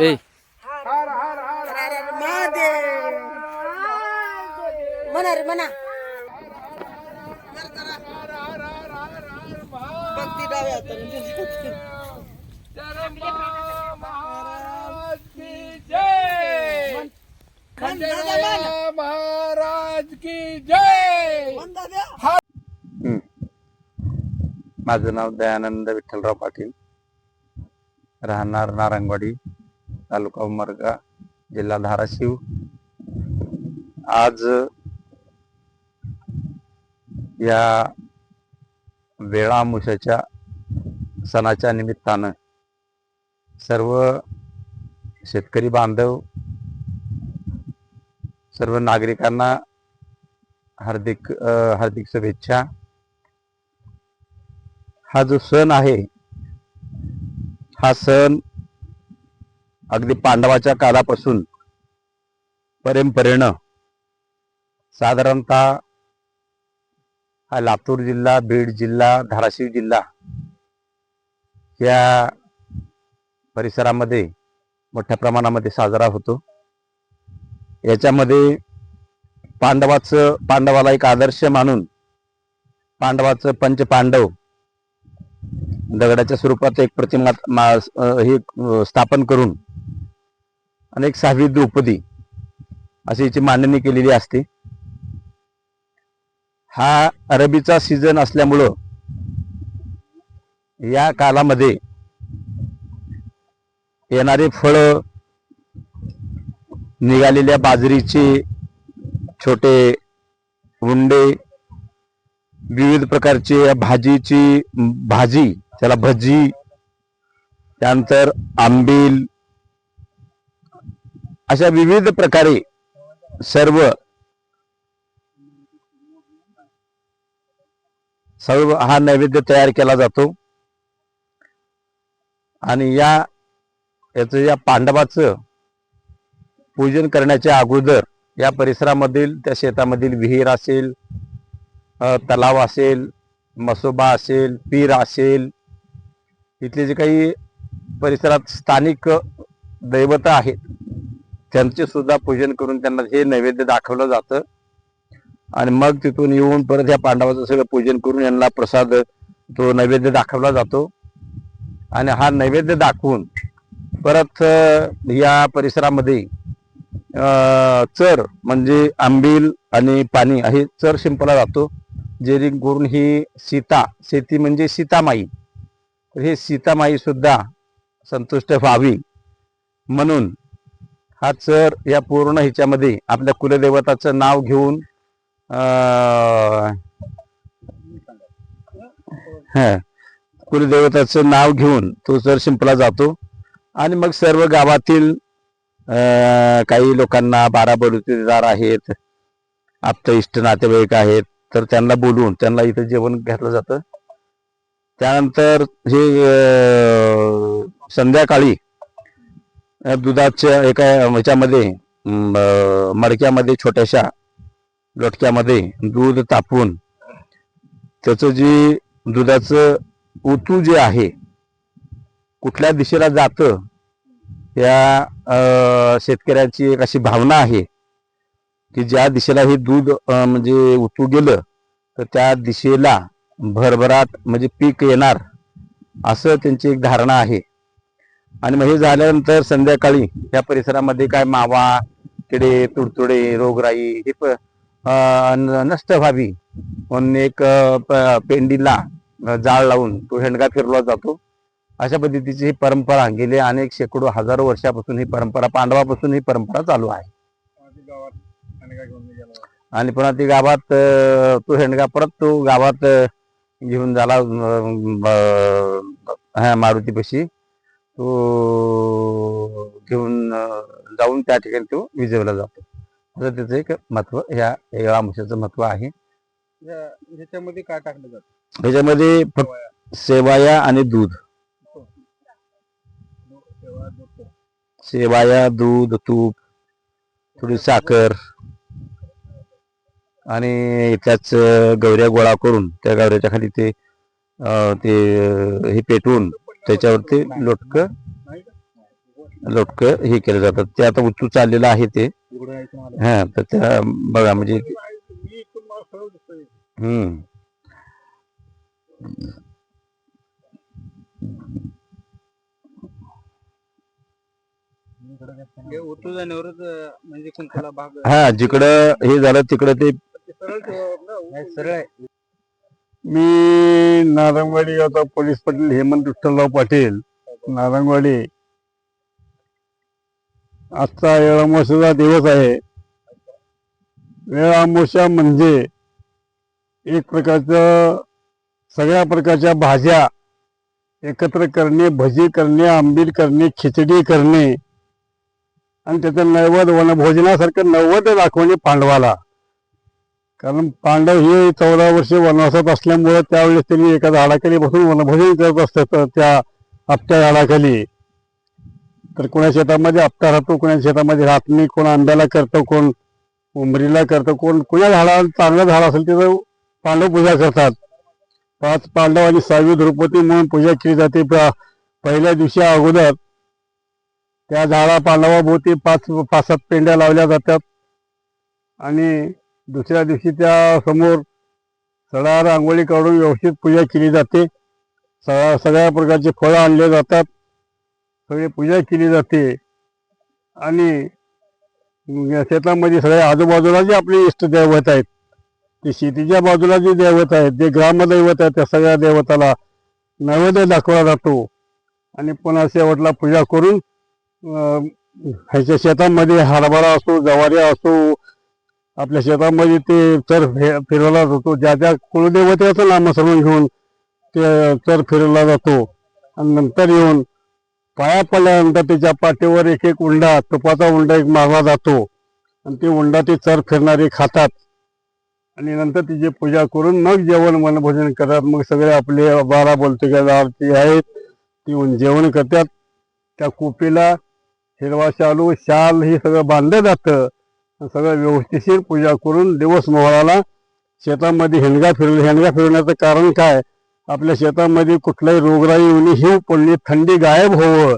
ए हर हर हर हर हर महादेव म्हणा रे म्हणा भक्ती डाव्या. महाराज की जय. हं. माझं नाव दयानंद विठ्ठलराव पाटील राहणार नारंगवाडी तालुका उमरगा जिल्हा धाराशिव. आज या वेळामुशाच्या सणाच्या निमित्तानं सर्व शेतकरी बांधव सर्व नागरिकांना हार्दिक हार्दिक शुभेच्छा. हा जो सण आहे हा सण अगदी पांडवाच्या काळापासून परंपरेनं साधारणतः हा लातूर जिल्हा बीड जिल्हा धाराशिव जिल्हा या परिसरामध्ये मोठ्या प्रमाणामध्ये साजरा होतो. याच्यामध्ये पांडवाचं पांडवाला एक आदर्श मानून पांडवाचं पंचपांडव दगडाच्या स्वरूपात एक प्रतिमा हे स्थापन करून आणि एक सहावी द्रौपदी अशी याची मांडणी केलेली असते. हा अरबीचा सीझन असल्यामुळं या कालामध्ये येणारे फळ निघालेल्या बाजरीचे छोटे उंडे विविध प्रकारचे भाजीची भाजी त्याला भजी त्यानंतर आंबील अशा विविध प्रकारे सर्व सर्व हा नैवेद्य तयार केला जातो. आणि या याचं या पांडवाचं पूजन करण्याच्या अगोदर या परिसरामधील त्या शेतामधील विहीर असेल तलाव असेल मसोबा असेल पीर असेल इथले जे काही परिसरात स्थानिक दैवता आहेत त्यांचे सुद्धा पूजन करून त्यांना हे नैवेद्य दाखवलं जातं. आणि मग तिथून येऊन परत या पांडवाचं सगळं पूजन करून यांना प्रसाद तो नैवेद्य दाखवला जातो. आणि हा नैवेद्य दाखवून परत या परिसरामध्ये चर म्हणजे आंबील आणि पाणी हे चर शिंपला जातो जेणेकरून ही सीता शेती म्हणजे सीतामाई. हे सीतामाई सुद्धा संतुष्ट व्हावी म्हणून हा चर या पूर्ण ह्याच्यामध्ये आपल्या कुलदेवताचं नाव घेऊन कुलदेवताचं नाव घेऊन तो चर शिंपला जातो. आणि मग सर्व गावातील काही लोकांना बारा बलुतेदार आहेत आप्त इष्ट नातेवाईक आहेत तर त्यांना बोलवून त्यांना इथं जेवण घातलं जातं. त्यानंतर हे संध्याकाळी दुधाच्या एका ह्याच्यामध्ये मडक्यामध्ये छोट्याशा लोटक्यामध्ये दूध तापवून त्याचं जे दुधाचं ऊतू जे आहे कुठल्या दिशेला जातं या शेतकऱ्याची एक अशी भावना आहे की ज्या दिशेला हे दूध म्हणजे उतू गेलं तर त्या दिशेला भरभराट म्हणजे पीक येणार असं त्यांची एक धारणा आहे. आणि मग हे झाल्यानंतर संध्याकाळी या परिसरामध्ये काय मावा किडे तुडतुडे रोगराई हे नष्ट व्हावी म्हणून एक पेंडीला जाळ लावून तो हेंडगा फिरवला जातो. अशा पद्धतीची ही परंपरा गेले अनेक शेकडो हजारो वर्षापासून ही परंपरा पांडवापासून ही परंपरा चालू आहे. आणि पुन्हा ती गावात तो हेंडगा परत तो गावात घेऊन झाला मारुतीपाशी. तो घेऊन जाऊन त्या ठिकाणी तो विजवला जातो. असं त्याचं एक महत्त्व ह्या या अंशाचं महत्त्व आहे. ह्याच्यामध्ये काय टाकलं जातं? त्याच्यामध्ये फक्त सेवाया आणि दूध. सेवाया दूध तूप. थोडी साखर. आणि त्याच गवऱ्या गोळा करून त्या गवऱ्याच्या खाली ते हे पेटवून त्याच्यावरती लोटक लोटक हे केले जातात. ते आता उचू चाललेलं आहे ते. हा तर त्या बघा म्हणजे हम्म. हे म्हणजे हा जिकडं हे झालं तिकडं ते सरळ. मी नारंगवाडी आता पोलीस पाटील हेमंत विठ्ठलराव पाटील. नारंगवाडी. आजचा वेळामोशाचा दिवस आहे. वेळामोशा म्हणजे एक प्रकारचं सगळ्या प्रकारच्या भाज्या एकत्र करणे भजी करणे आंबील करणे खिचडी करणे आणि त्याचं नैवद वनभोजनासारखं नैवद दाखवणे पांडवाला. कारण पांडव हे चौदा वर्षे वनवासात असल्यामुळे त्यावेळेस त्यांनी एका झाडाखाली बसून वनभोजन करत असतात त्या आपट्या झाडाखाली. तर कोणा शेतामध्ये आपटा राहतो कोणा शेतामध्ये राहत नाही कोण आंब्याला करतं कोण उंबरीला करतं कोण कुण्या झाडाला चांगलं झाड असेल तिथं पांडव पूजा करतात. पाच पांडव आणि सहावी द्रौपदी म्हणून पूजा केली जाते. पहिल्या दिवशी अगोदर त्या झाडा पांडवाभोवती पाच पाच सात पेंड्या लावल्या जातात. आणि दुसऱ्या दिवशी त्या समोर सडा रांगोळी काढून व्यवस्थित पूजा केली जाते. सगळ्या सगळ्या प्रकारचे फळं आणले जातात. सगळी पूजा केली जाते. आणि या शेतामध्ये सगळ्या आजूबाजूला जे आपले इष्ट दैवत आहेत ते शेतीच्या बाजूला जे दैवत आहेत जे ग्रामदैवत आहेत त्या सगळ्या दैवताला नैवेद्य दाखवला जातो. आणि पुन्हा शेवटला पूजा करून ह्याच्या शेतामध्ये हरभरा असो जवारी असो आपल्या शेतामध्ये ते चर फे- फिरवला जातो. ज्या ज्या कुलदेवतेचं नामस्मरण घेऊन ते चर फिरवला जातो. आणि नंतर येऊन पाया पडल्यानंतर त्याच्या पाठीवर एक एक उंडा तुपाचा उंडा एक मारला जातो. आणि ते उंडा ते चर फिरणारे खातात. आणि नंतर तिची पूजा करून मग जेवण मनभोजन करतात. मग सगळे आपले बारा बोलते आरती आहेत ती येऊन जेवण करतात. त्या कोपीला हिरवा शालू शाल हे सगळं बांधलं जातं. सगळं व्यवस्थिशीर पूजा करून दिवस मोहळाला शेतामध्ये हेंडगा फिरले हेंडगा फिरवण्याचं कारण काय? आपल्या शेतामध्ये कुठलाही रोगराई येऊन हिव पडली थंडी गायब व्हावं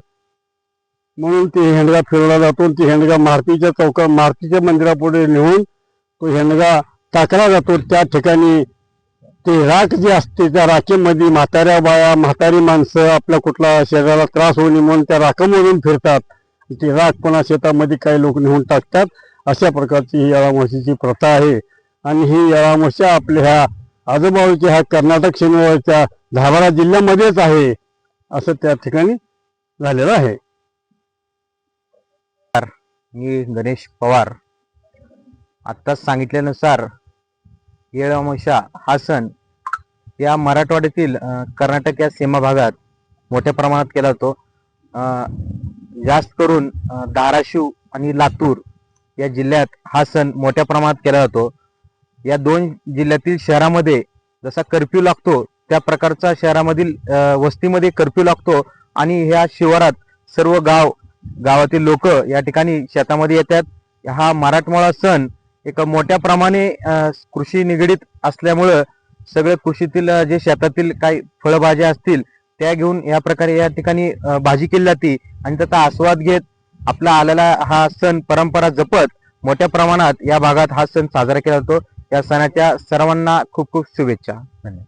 म्हणून ते हेंडगा फिरवला जातो ती ते हेंडगा मारुतीच्या चौका मारुतीच्या मंदिरापुढे नेऊन तो हेंडगा टाकला जातो. त्या ठिकाणी ते राख जी असते त्या राखेमध्ये म्हाताऱ्या बाया म्हातारी माणसं आपल्या कुठला शरीराला त्रास होऊ नये म्हणून त्या राखामधून फिरतात. ती राख पुन्हा शेतामध्ये काही लोक नेऊन टाकतात. अशा प्रकारची ही येळामाशीची प्रथा आहे. आणि ही येळामाशा आपल्या ह्या आजूबाजूच्या ह्या कर्नाटक शनिवारच्या धाबारा जिल्ह्यामध्येच आहे. असं त्या ठिकाणी झालेलं आहे. मी गणेश पवार. आत्ताच सांगितल्यानुसार येळामाशा हा सण या मराठवाड्यातील कर्नाटक या सीमा भागात मोठ्या प्रमाणात केला जातो. जास्त करून धाराशिव आणि लातूर या जिल्ह्यात हा सण मोठ्या प्रमाणात केला जातो. या दोन जिल्ह्यातील शहरामध्ये जसा कर्फ्यू लागतो त्या प्रकारचा शहरामधील वस्तीमध्ये कर्फ्यू लागतो आणि ह्या शिवारात सर्व गाव गावातील लोक या ठिकाणी शेतामध्ये येतात. हा मराठमोळा सण एक मोठ्या प्रमाणे कृषी निगडीत असल्यामुळं सगळे कृषीतील जे शेतातील काही फळभाज्या असतील त्या घेऊन या प्रकारे या ठिकाणी भाजी केली जाते आणि त्याचा आस्वाद घेत आपला आलेला हा सण परंपरा जपत मोठ्या प्रमाणात या भागात हा सण साजरा केला जातो. या सणाच्या सर्वांना खूप खूप शुभेच्छा. धन्यवाद.